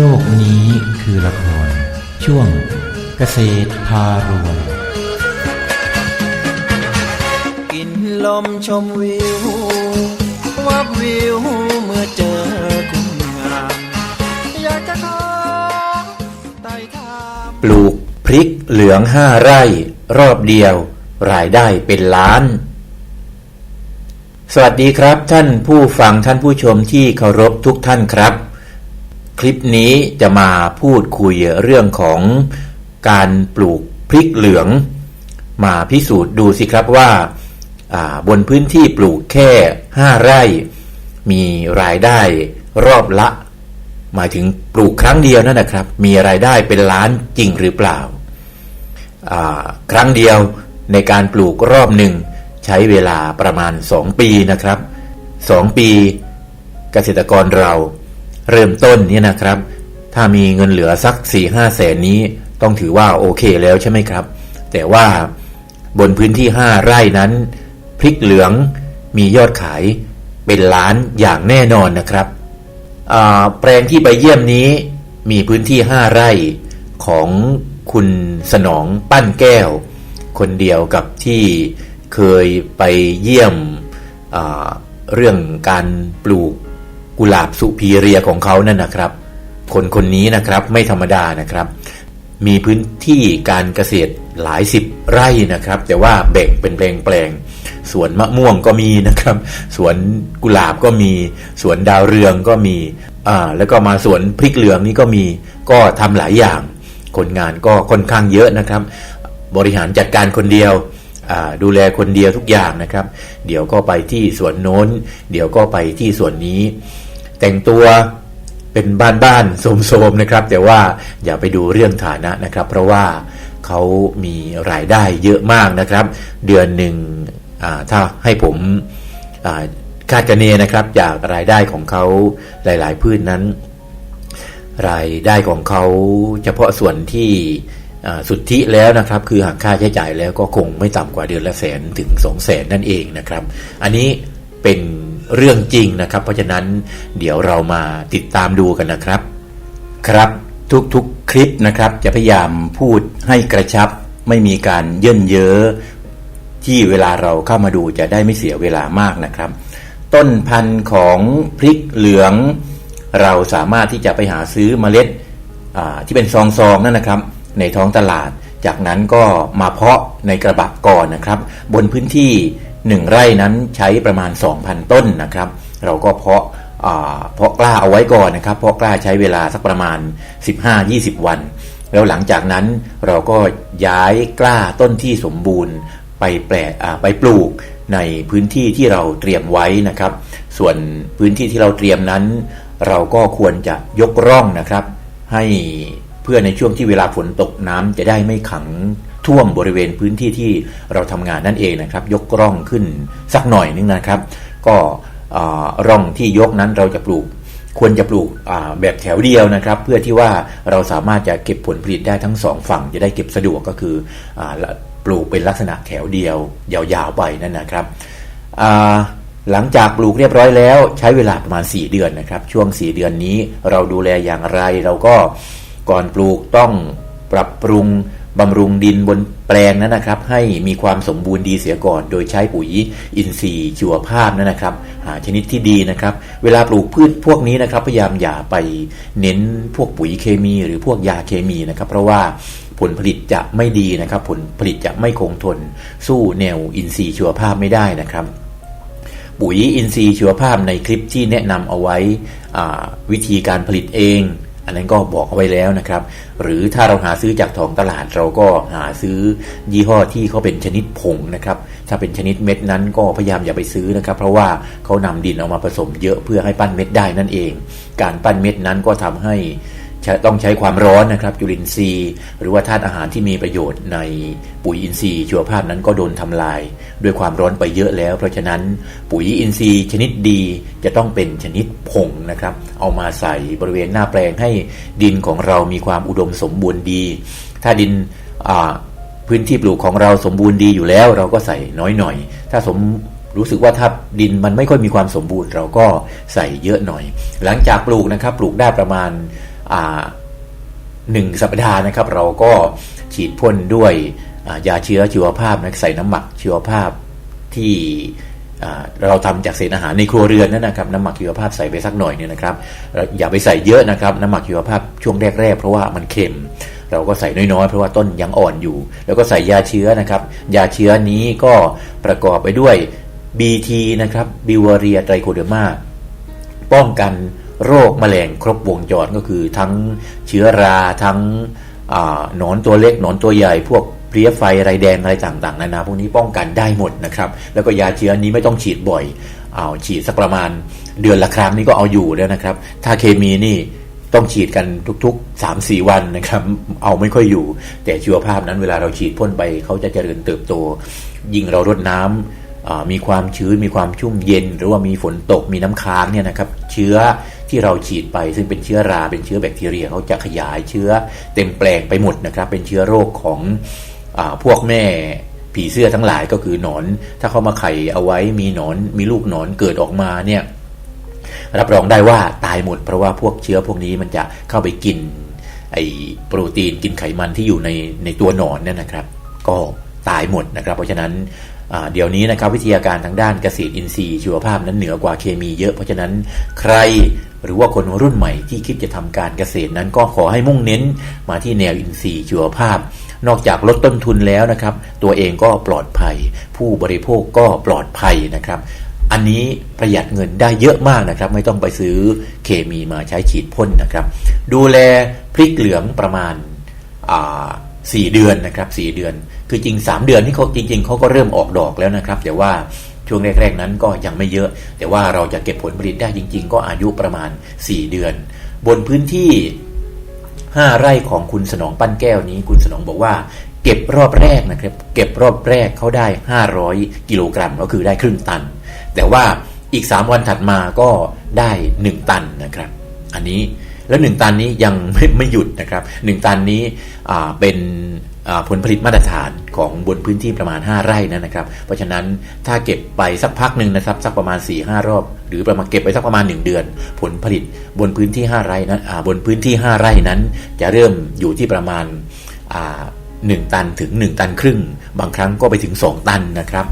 โลกนี้คือละคร ช่วงเกษตรพารวย กินลมชมวิว วับวิวเมื่อเจอคุณงามอยากจะขอไต่ถามปลูกพริกเหลืองห้าไร่ รอบเดียว รายได้เป็นล้าน สวัสดีครับท่านผู้ฟังท่านผู้ชมที่เคารพทุกท่านครับ คลิปนี้จะมาพูดคุยเรื่องของการปลูกพริกเหลือง มาพิสูจน์ดูสิครับว่าาบนพื้นที่ปลูกแค่ 5 ไร่ มีรายได้รอบละ หมายถึงปลูกครั้งเดียวนั่นนะครับ มีรายได้เป็นล้านจริงหรือเปล่าอ่าครั้งเดียวในการปลูกรอบหนึ่ง ใช้เวลาประมาณ 2 ปีนะครับ 2 ปี เกษตรกรเรา เริ่มต้นเนี่ยนะครับ ถ้ามีเงินเหลือสัก4 5แสนนี้ต้องถือว่าโอเคแล้วใช่ไหมครับ แต่ว่าบนพื้นที่ 5 ไร่นั้น พริกเหลืองมียอดขายเป็นล้านอย่างแน่นอนนะครับ แปลงที่ไปเยี่ยมนี้มีพื้นที่ 5 ไร่ของคุณสนองปั้นแก้ว คนเดียวกับที่เคยไปเยี่ยมเรื่องการปลูก กุหลาบสุพีเรียของเขานั่นนะครับ คนคนนี้นะครับไม่ธรรมดานะครับ มีพื้นที่การเกษตรหลายสิบไร่นะครับ แต่ว่าแบ่งเป็นแปลงแปลงสวนมะม่วงก็มีนะครับ สวนกุหลาบก็มี สวนดาวเรืองก็มีอ่าแล้วก็มาสวนพริกเหลืองนี่ก็มีก็ทำหลายอย่าง คนงานก็ค่อนข้างเยอะนะครับ บริหารจัดการคนเดียวอ่าดูแลคนเดียวทุกอย่างนะครับ เดี๋ยวก็ไปที่สวนโน้น เดี๋ยวก็ไปที่สวนนี้ แต่งตัวเป็นบ้านๆโสมๆนะครับ แต่ว่าอย่าไปดูเรื่องฐานะนะครับ เพราะว่าเขามีรายได้เยอะมากนะครับ เดือนหนึ่งถ้าให้ผมคาดคะเนนะครับ จากรายได้ของเขาหลาย ๆ พืชนั้น รายได้ของเขาเฉพาะส่วนที่สุทธิแล้วนะครับ คือหักค่าใช้จ่ายแล้วก็คงไม่ต่ำกว่าเดือนละแสนถึงสองแสนนั่นเองนะครับ อันนี้เป็น เรื่องจริงนะครับ เพราะฉะนั้นเดี๋ยวเรามาติดตามดูกันนะครับ ครับทุกๆคลิปนะครับ จะพยายามพูดให้กระชับ ไม่มีการเยินเย้อที่เวลาเราเข้ามาดูจะได้ไม่เสียเวลามากนะครับ ต้นพันธุ์ของพริกเหลือง เราสามารถที่จะไปหาซื้อเมล็ดอ่าที่เป็นซองๆนั่นนะครับ ในท้องตลาด จากนั้นก็มาเพาะในกระบะก่อนนะครับ บนพื้นที่ 1 ไร่นั้นใช้ประมาณ 2,000 ต้นนะครับ เราก็เพาะเพาะกล้าเอาไว้ก่อนนะครับ เพาะกล้าใช้เวลาสักประมาณ 15-20 วัน แล้วหลังจากนั้นเราก็ย้ายกล้าต้นที่สมบูรณ์ไปแปลไปปลูกในพื้นที่ที่เราเตรียมไว้นะครับ ส่วนพื้นที่ที่เราเตรียมนั้น เราก็ควรจะยกร่องนะครับ ให้เพื่อในช่วงที่เวลาฝนตกน้ำจะได้ไม่ขัง ท่วมบริเวณพื้นที่ที่เราทำงานนั่นเองนะครับ ยกร่องขึ้นสักหน่อยนึงนะครับ ก็ร่องที่ยกนั้นเราจะปลูกควรจะปลูกแบบแถวเดียวนะครับ เพื่อที่ว่าเราสามารถจะเก็บผลผลิตได้ทั้งสองฝั่งจะได้เก็บสะดวกก็คืออปลูกเป็นลักษณะแถวเดียว ยาวๆไปนั่นนะครับหลังจากปลูกเรียบร้อยแล้วใช้เวลาประมาณ 4 เดือนนะครับ ช่วง 4 เดือนนี้เราดูแลอย่างไร เราก็ก่อนปลูกต้องปรับปรุง บำรุงดินบนแปลงนั้นนะครับ ให้มีความสมบูรณ์ดีเสียก่อน โดยใช้ปุ๋ยอินทรีย์ชีวภาพนั่นนะครับ หาชนิดที่ดีนะครับ เวลาปลูกพืชพวกนี้นะครับ พยายามอย่าไปเน้นพวกปุ๋ยเคมี หรือพวกยาเคมีนะครับ เพราะว่าผลผลิตจะไม่ดีนะครับ ผลผลิตจะไม่คงทน สู้แนวอินทรีย์ชีวภาพไม่ได้นะครับ ปุ๋ยอินทรีย์ชีวภาพในคลิปที่แนะนำเอาไว้วิธีการผลิตเอง อันนั้นก็บอกเอาไว้แล้วนะครับ หรือถ้าเราหาซื้อจากท้องตลาดเราก็หาซื้อยี่ห้อที่เขาเป็นชนิดผงนะครับ ถ้าเป็นชนิดเม็ดนั้นก็พยายามอย่าไปซื้อนะครับ เพราะว่าเขานำดินออกมาผสมเยอะเพื่อให้ปั้นเม็ดได้นั่นเอง การปั้นเม็ดนั้นก็ทำให้ ต้องใช้ความร้อนนะครับ จุลินทรีย์ หรือว่าธาตุอาหารที่มีประโยชน์ในปุ๋ยอินทรีย์ชีวภาพนั้นก็โดนทำลาย ด้วยความร้อนไปเยอะแล้ว เพราะฉะนั้นปุ๋ยอินทรีย์ ชนิดดีจะต้องเป็นชนิดผงนะครับ เอามาใส่บริเวณหน้าแปลงให้ดินของเรามีความอุดมสมบูรณ์ดี ถ้าดินพื้นที่ปลูกของเราสมบูรณ์ดีอยู่แล้ว เราก็ใส่น้อยหน่อย ถ้าสมรู้สึกว่าถ้าดินมันไม่ค่อยมีความสมบูรณ์ เราก็ใส่เยอะหน่อย หลังจากปลูกนะครับปลูกได้ประมาณ หนึ่งสัปดาห์นะครับ เราก็ฉีดพ่นด้วยายาเชื้อชีวภาพนะใส่น้ำหมักชีวภาพที่เราทำจากเศษอาหารในครัวเรือนนั่นนะครับน้ำหมักชีวภาพใส่ไปสักหน่อยเนี่ยนะครับ อย่าไปใส่เยอะนะครับ น้ำหมักชีวภาพช่วงแรกๆ เพราะว่ามันเค็ม เราก็ใส่น้อยๆ เพราะว่าต้นยังอ่อนอยู่ แล้วก็ใส่ยาเชื้อนะครับ ยาเชื้อนี้ก็ประกอบไปด้วย BT นะครับบิวเรียไตรโคเดอร์มาป้องกัน โรคแมลงครบวงจรก็คือทั้งเชื้อราทั้งอหนอนตัวเล็กหนอนตัวใหญ่ พวกเพลี้ยไฟไรแดงอะไรต่างๆนานาพวกนี้ป้องกันได้หมดนะครับแล้วก็ยาเชื้อนี้ไม่ต้องฉีดบ่อยเอาฉีดสักประมาณเดือนละครั้งนี่ก็เอาอยู่แล้วนะครับ ถ้าเคมีนี่ต้องฉีดกันทุกๆ 3-4 วันนะครับ เอาไม่ค่อยอยู่ แต่ชีวภาพนั้นเวลาเราฉีดพ่นไปเขาจะเจริญเติบโต ยิ่งเรารดน้ำอ่ามีความชื้นมีความชุ่มเย็น หรือว่ามีฝนตกมีน้ำค้างเนี่ยนะครับ เชื้อ ที่เราฉีดไปซึ่งเป็นเชื้อราเป็นเชื้อแบคทีเรียเขาจะขยายเชื้อเต็มแปลงไปหมดนะครับ เป็นเชื้อโรคของอพวกแม่ผีเสื้อทั้งหลายก็คือหนอน ถ้าเขามาไข่เอาไว้มีหนอนมีลูกหนอนเกิดออกมาเนี่ยรับรองได้ว่าตายหมด เพราะว่าพวกเชื้อพวกนี้มันจะเข้าไปกินไอโปรตีนกินไขมันที่อยู่ในในตัวหนอนเนี่ยนะครับ ก็ตายหมดนะครับ เพราะฉะนั้นเดี๋ยวนี้นะครับวิทยาการทางด้านเกษตรอินทรีย์ชีวภาพนั้นเหนือกว่าเคมีเยอะ เพราะฉะนั้นใคร หรือว่าคนรุ่นใหม่ที่คิดจะทำการเกษตรนั้นก็ขอให้มุ่งเน้นมาที่แนวอินทรีย์ชีวภาพ นอกจากลดต้นทุนแล้วนะครับ ตัวเองก็ปลอดภัย ผู้บริโภคก็ปลอดภัยนะครับ อันนี้ประหยัดเงินได้เยอะมากนะครับ ไม่ต้องไปซื้อเคมีมาใช้ฉีดพ่นนะครับ ดูแลพริกเหลืองประมาณสี่เดือนนะครับสี่เดือน คือจริง 3 เดือนนี่เขาจริง ๆเขาก็เริ่มออกดอกแล้วนะครับ แต่ว่า ช่วงแรกๆนั้นก็ยังไม่เยอะ แต่ว่าเราจะเก็บผลผลิตได้จริง ๆ ก็อายุประมาณ 4 เดือน บนพื้นที่ 5 ไร่ของคุณสนองปั้นแก้วนี้ คุณสนองบอกว่า เก็บรอบแรกนะครับ เก็บรอบแรกเขาได้ 500 กิโลกรัมก็คือได้ครึ่งตัน แต่ว่าอีก 3 วันถัดมาก็ได้ 1 ตันนะครับ อันนี้แล้ว 1 ตันนี้ยังไม่ไม่หยุดนะครับ 1 ตันนี้เป็น ผลผลิตมาตรฐานของบนพื้นที่ประมาณ 5 ไร่นั่นนะครับ เพราะฉะนั้นถ้าเก็บไปสักพักหนึ่งนะครับสักประมาณ4-5รอบ หรือประมาณเก็บไปสักประมาณ 1 เดือน ผลผลิตบนพื้นที่ 5 ไร่นั้นบนพื้นที่ 5 ไร่นั้น จะเริ่มอยู่ที่ประมาณอ่า1ตันถึง 1 ตันครึ่ง บางครั้งก็ไปถึง 2 ตันนะครับ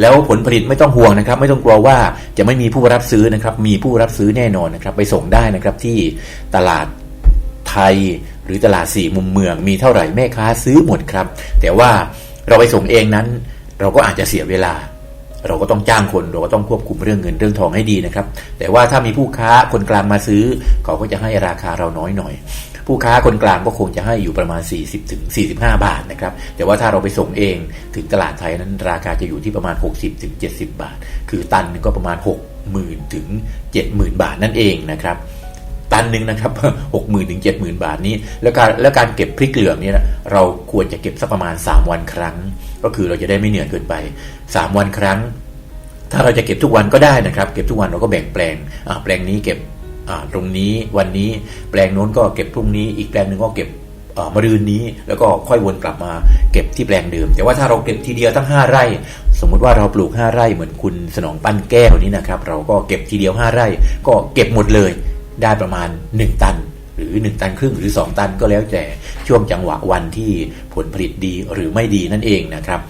แล้วผลผลิตไม่ต้องห่วงนะครับ ไม่ต้องกลัวว่าจะไม่มีผู้รับซื้อนะครับ มีผู้รับซื้อแน่นอนนะครับ ไปส่งได้นะครับที่ตลาดไทย หรือตลาดสี่มุมเมืองมีเท่าไหร่แม่ค้าซื้อหมดครับ แต่ว่าเราไปส่งเองนั้น เราก็อาจจะเสียเวลา เราก็ต้องจ้างคนเราก็ต้องควบคุมเรื่องเงินเรื่องทองให้ดีนะครับ แต่ว่าถ้ามีผู้ค้าคนกลางมาซื้อ เขาก็จะให้ราคาเราน้อยหน่อย ผู้ค้าคนกลางก็คงจะให้อยู่ประมาณ 40ถึง45 บาทนะครับแต่ว่าถ้าเราไปส่งเองถึงตลาดไทยนั้น ราคาจะอยู่ที่ประมาณ 60ถึง70 บาท คือตันหนึงก็ประมาณ 60,000ถึง70,000 บาทนั่นเองนะครับ ตันหนึ่งนะครับหกหมื่นถึงเจ็ดหมื่นบาทนี้ แล้วการแล้วการเก็บพริกเหลืองเนี่ยนะเราควรจะเก็บสักประมาณ 3 วันครั้ง ก็คือเราจะได้ไม่เหนื่อยเกินไป 3 วันครั้ง ถ้าเราจะเก็บทุกวันก็ได้นะครับ เก็บทุกวันเราก็แบ่งแปลงแปลงนี้เก็บตรงนี้วันนี้แปลงโน้นก็เก็บพรุ่งนี้อีกแปลงหนึ่งก็เก็บมะรืนนี้แล้วก็ค่อยวนกลับมาเก็บที่แปลงเดิม แต่ว่าถ้าเราเก็บทีเดียวทั้ง 5 ไร่ สมมุติว่าเราปลูก 5 ไร่เหมือนคุณสนองปั้นแก้วนี้นะครับ เราก็เก็บทีเดียว 5 ไร่ก็เก็บหมดเลย ได้ประมาณ 1 ตัน หรือ 1 ตันครึ่งหรือ 2 ตันก็แล้วแต่ช่วงจังหวะวันที่ผลผลิตดีหรือไม่ดีนั่นเองนะครับ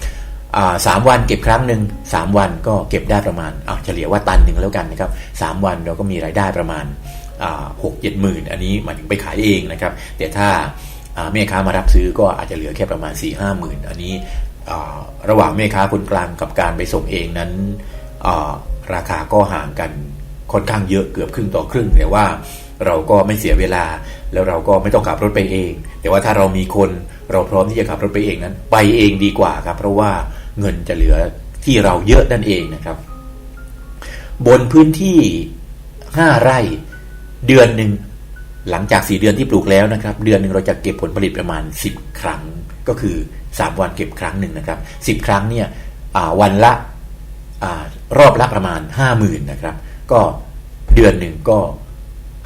สามวันเก็บครั้งหนึ่งสามวันก็เก็บได้ประมาณเฉลี่ยว่าตันหนึ่งแล้วกันนะครับสามวันเราก็มีรายได้ประมาณหกเจ็ดหมื่นอันนี้หมายถึงไปขายเองนะครับ แต่ถ้าแม่ค้ามารับซื้อก็อาจจะเหลือแค่ประมาณ4ี่ห้าหมื่นอันนี้ระหว่างแม่ค้าคนกลางกับการไปส่งเองนั้นราคาก็ห่างกัน ค่อนข้างเยอะเกือบครึ่งต่อครึ่งแต่ว่าเราก็ไม่เสียเวลา แล้วเราก็ไม่ต้องขับรถไปเอง แต่ว่าถ้าเรามีคนเราพร้อมที่จะขับรถไปเองนั้น ไปเองดีกว่าครับ เพราะว่าเงินจะเหลือที่เราเยอะนั่นเองนะครับ บนพื้นที่ห้าไร่ เดือนหนึ่งหลังจากสี่เดือนที่ปลูกแล้วนะครับ เดือนหนึ่งเราจะเก็บผลผลิตประมาณสิบครั้ง ก็คือสามวันเก็บครั้งหนึ่งนะครับสิบครั้งเนี่ยวันละอรอบละประมาณห้าหมื่นนะครับ ก็เดือนหนึ่งก็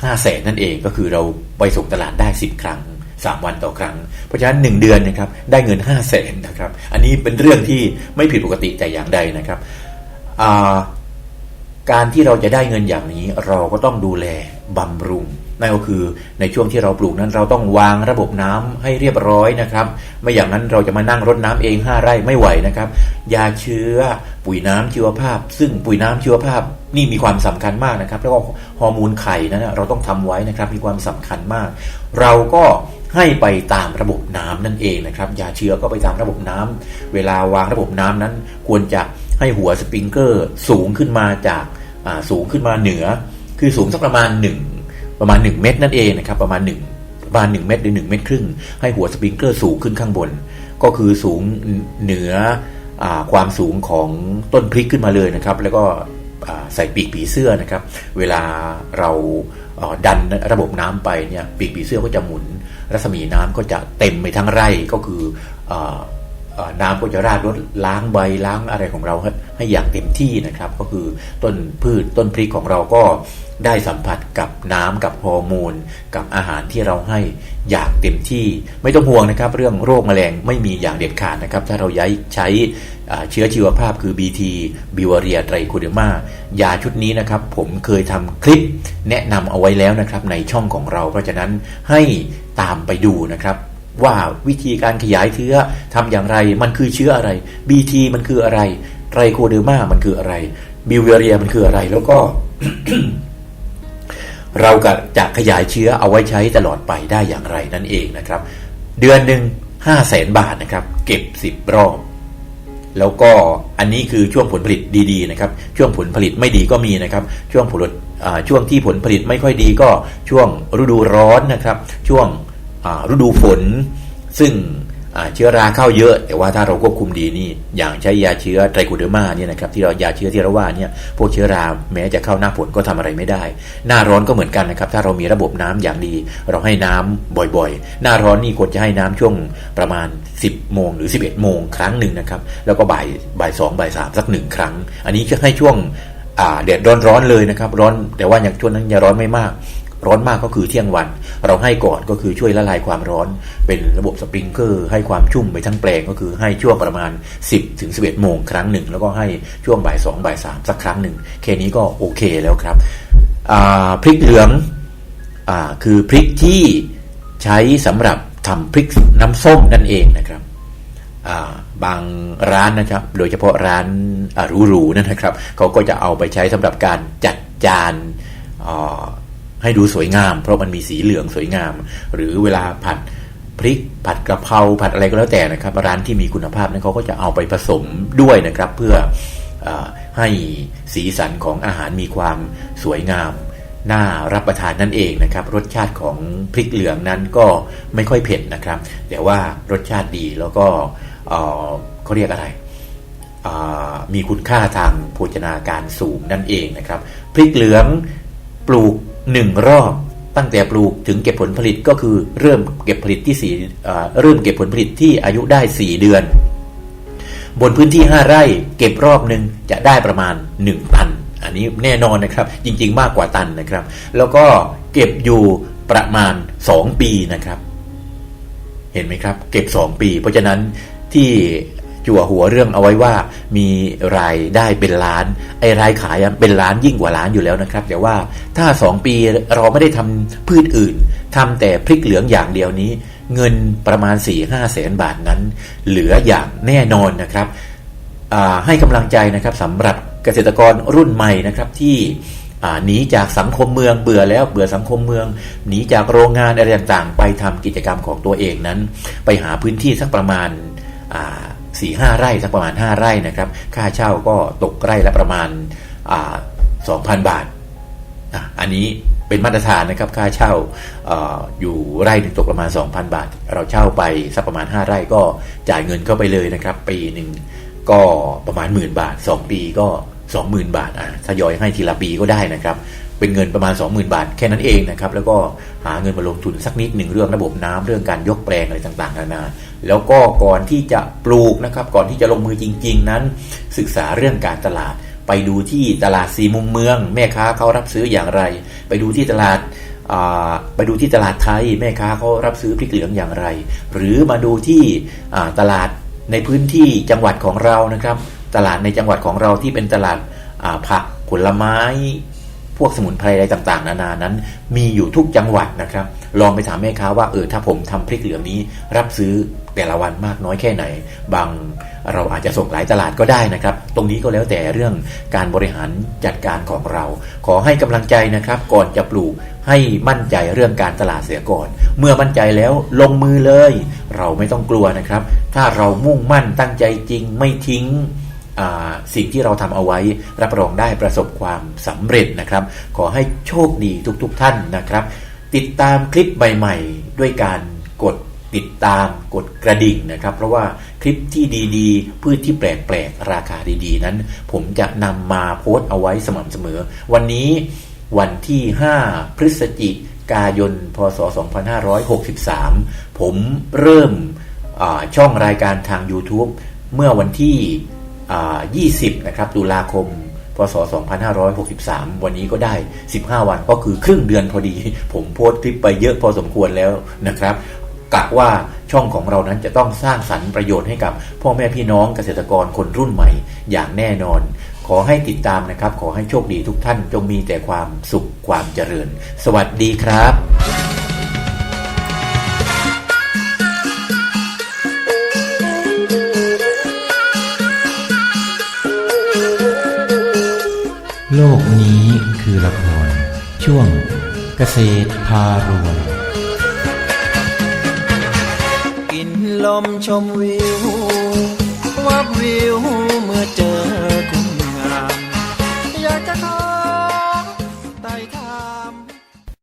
ห้าแสนนั่นเองก็คือเราไปส่งตลาดได้สิบครั้งสามวันต่อครั้ง เพราะฉะนั้นหนึ่งเดือนนะครับได้เงินห้าแสนนะครับ อันนี้เป็นเรื่องที่ไม่ผิดปกติแต่อย่างใดนะครับการที่เราจะได้เงินอย่างนี้เราก็ต้องดูแลบำรุงนั่นก็คือในช่วงที่เราปลูกนั้นเราต้องวางระบบน้ำให้เรียบร้อยนะครับ ไม่อย่างนั้นเราจะมานั่งรดน้ำเอง5ไร่ไม่ไหวนะครับ ยาเชื้อ ปุ๋ยน้ำชีวภาพ ซึ่งปุ๋ยน้ำชีวภาพนี่มีความสำคัญมากนะครับ แล้วก็ฮอร์โมนไข่นั้นเราต้องทำไว้นะครับมีความสำคัญมาก เราก็ให้ไปตามระบบน้ำนั่นเองนะครับยาเชื้อก็ไปตามระบบน้ำเวลาวางระบบน้ำนั้น ควรจะให้หัวสปริงเกอร์สูงขึ้นมาจากสูงขึ้นมาเหนือ คือสูงสักประมาณ 1 ประมาณ 1 เมตรนั่นเองนะครับประมาณ 1 ประมาณ 1 เมตรหรือ 1 เมตรครึ่ง ให้หัวสปริงเกอร์สูงขึ้นข้างบน ก็คือสูงเหนือ ความสูงของต้นพริกขึ้นมาเลยนะครับ แล้วก็ใส่ปีกผีเสื้อนะครับ เวลาเราดันระบบน้ำไปเนี่ยปีกผีเสื้อก็จะหมุน รัศมีน้ำก็จะเต็มไปทั้งไร่ก็คือ น้ำก็จะราดรดล้างใบล้างอะไรของเราให้ให้อย่างเต็มที่นะครับ ก็คือต้นพืชต้นพริกของเราก็ได้สัมผัสกับน้ำกับฮอร์โมนกับอาหารที่เราให้อย่างเต็มที่ ไม่ต้องห่วงนะครับ เรื่องโรคแมลงไม่มีอย่างเด็ดขาดนะครับ ถ้าเราย้ายใช้เชื้อชีวภาพคือ BT บิวเรียไตรโคเดมายาชุดนี้นะครับ ผมเคยทำคลิปแนะนำเอาไว้แล้วนะครับในช่องของเรา เพราะฉะนั้นให้ตามไปดูนะครับ ว่าวิธีการขยายเชื้อทำอย่างไร มันคือเชื้ออะไร BT มันคืออะไรไตรโคเดอร์มามันคืออะไร บิวเรียมันคืออะไรแล้วก็ เราก็จะขยายเชื้อเอาไว้ใช้ตลอดไปได้อย่างไรนั่นเองนะครับ เดือนหนึ่งห้าแสนบาทนะครับ เก็บสิบรอบแล้วก็อันนี้คือช่วงผลผลิตดีๆนะครับ ช่วงผลผลิตไม่ดีก็มีนะครับ ช่วงผลช่วงที่ผลผลิตไม่ค่อยดีก็ช่วงฤดูร้อนนะครับ ช่วง ฤดูฝน ซึ่งเชื้อราเข้าเยอะ แต่ว่าถ้าเราควบคุมดีนี่อย่างใช้ยาเชื้อไตรโคเดอร์มาเนี่ยนะครับที่เรายาเชื้อที่เราว่าเนี่ยพวกเชื้อราแม้จะเข้าหน้าฝนก็ทำอะไรไม่ได้ หน้าร้อนก็เหมือนกันนะครับถ้าเรามีระบบน้ำอย่างดี เราให้น้ำบ่อยๆ หน้าร้อนนี่ควรจะให้น้ำช่วงประมาณ 10 โมงหรือ 11 โมงครั้งหนึ่งนะครับแล้วก็บ่ายบ่ายสองบ่ายสามสักหนึ่งครั้ง อันนี้จะให้ช่วงแดดร้อนๆเลยนะครับร้อนแต่ว่าอย่างช่วงนั้นอย่าร้อนไม่มาก ร้อนมากก็คือเที่ยงวัน เราให้ก่อนก็คือช่วยละลายความร้อน เป็นระบบสปริงเกอร์ ให้ความชุ่มไปทั้งแปลงก็คือให้ช่วงประมาณ 10ถึง11โมงครั้งหนึ่ง แล้วก็ให้ช่วงบ่าย2บ่าย3สักครั้งหนึ่งแค่นี้ก็โอเคแล้วครับพริกเหลืองอคือพริกที่ใช้สำหรับทำพริกน้ำส้มนั่นเองนะครับบางร้านนะครับ โดยเฉพาะร้านหรูๆนั่นนะครับ เขาก็จะเอาไปใช้สำหรับการจัดจานา ให้ดูสวยงาม เพราะมันมีสีเหลืองสวยงาม หรือเวลาผัดพริกผัดกระเพราผัดอะไรก็แล้วแต่นะครับ ร้านที่มีคุณภาพนั้นเขาก็จะเอาไปผสมด้วยนะครับ เพื่ออให้สีสันของอาหารมีความสวยงามน่ารับประทานนั่นเองนะครับ รสชาติของพริกเหลืองนั้นก็ไม่ค่อยเผ็ดนะครับ แต่ว่ารสชาติดีแล้วก็เเขาเรียกอะไร มีคุณค่าทางโภชนาการสูงนั่นเองนะครับ พริกเหลืองปลูก หนึ่งรอบตั้งแต่ปลูกถึงเก็บผลผลิตก็คือเริ่มเก็บผลิตที่สี่เริ่มเก็บผลผลิตที่อายุได้ 4 เดือน บนพื้นที่ 5 ไร่เก็บรอบหนึ่งจะได้ประมาณ 1 ตัน อันนี้แน่นอนนะครับ จริง ๆ มากกว่าตันนะครับ แล้วก็เก็บอยู่ประมาณ 2 ปีนะครับ เห็นไหมครับ เก็บ 2 ปี เพราะฉะนั้นที่ จั่วหัวเรื่องเอาไว้ว่ามีรายได้เป็นล้าน ไอ้รายขายเป็นล้านยิ่งกว่าล้านอยู่แล้วนะครับ แต่ว่าถ้า 2 ปีเราไม่ได้ทำพืชอื่นทำแต่พริกเหลืองอย่างเดียวนี้ เงินประมาณ 4 5แสนบาทนั้น เหลืออย่างแน่นอนนะครับให้กำลังใจนะครับสำหรับเกษตรกรรุ่นใหม่นะครับที่หนีจากสังคมเมืองเบื่อแล้วเบื่อสังคมเมืองหนีจากโรงงานอะไรต่างๆ ไปทำกิจกรรมของตัวเองนั้น ไปหาพื้นที่สักประมาณ สี่ห้าไร่สักประมาณ 5 ไร่นะครับ ค่าเช่าก็ตกไร่ละประมาณสองพันบาทอันนี้เป็นมาตรฐานนะครับค่าเช่าอออยู่ไร่หนึ่งตกประมาณ 2,000 บาท เราเช่าไปสักประมาณ 5 ไร่ก็จ่ายเงินเข้าไปเลยนะครับ ปีหนึ่งก็ประมาณหมื่นบาท 2 ปีก็ 20,000 บาทอะทยอยให้ทีละปีก็ได้นะครับ เป็นเงินประมาณ 20,000 บาท แค่นั้นเองนะครับแล้วก็หาเงินมาลงทุนสักนิดหนึ่งเรื่องระบบน้ำเรื่องการยกแปลงอะไรต่างๆนานาแล้วก็ก่อนที่จะปลูกนะครับก่อนที่จะลงมือจริง ๆ นั้น ศึกษาเรื่องการตลาด ไปดูที่ตลาดสีมุมเมือง แม่ค้าเขารับซื้ออย่างไร ไปดูที่ตลาดไปดูที่ตลาดไทยแม่ค้าเขารับซื้อพริกเหลืองอย่างไร หรือมาดูที่ตลาดในพื้นที่จังหวัดของเรานะครับ ตลาดในจังหวัดของเราที่เป็นตลาดผักผลไม้ พวกสมุนไพรอะไรต่างๆ นานานั้น มีอยู่ทุกจังหวัดนะครับ ลองไปถามแม่ค้าว่าเออถ้าผมทำพริกเหลืองนี้ รับซื้อแต่ละวันมากน้อยแค่ไหน บางเราอาจจะส่งหลายตลาดก็ได้นะครับ ตรงนี้ก็แล้วแต่เรื่องการบริหารจัดการของเรา ขอให้กำลังใจนะครับ ก่อนจะปลูกให้มั่นใจเรื่องการตลาดเสียก่อน เมื่อมั่นใจแล้วลงมือเลย เราไม่ต้องกลัวนะครับ ถ้าเรามุ่งมั่นตั้งใจจริงไม่ทิ้ง สิ่งที่เราทำเอาไว้ รับรองได้ประสบความสำเร็จนะครับ ขอให้โชคดีทุกๆทท่านนะครับ ติดตามคลิปใหม่ๆ ด้วยการกดติดตามกดกระดิ่งนะครับ เพราะว่าคลิปที่ดีๆ พืชที่แปลกๆ ราคาดีๆ นั้น ผมจะนำมาโพสต์เอาไว้สม่ำเสมอ วันนี้วันที่ 5 พฤศจิกายน พศ 2563 ผมเริ่มช่องรายการทาง YouTube เมื่อวันที่ 20 นะครับ ตุลาคม พศ 2563 วันนี้ก็ได้ 15 วันก็คือครึ่งเดือนพอดี ผมโพสต์คลิปไปเยอะพอสมควรแล้วนะครับกะว่าช่องของเรานั้นจะต้องสร้างสรรค์ประโยชน์ให้กับพ่อแม่พี่น้องเกษตรกรคนรุ่นใหม่อย่างแน่นอน ขอให้ติดตามนะครับ ขอให้โชคดีทุกท่านจงมีแต่ความสุขความเจริญ สวัสดีครับ โลกนี้คือละคร ช่วงเกษตรพารวย กินลมชมวิว วับวิวเมื่อเจอคุณงามอยากจะขอ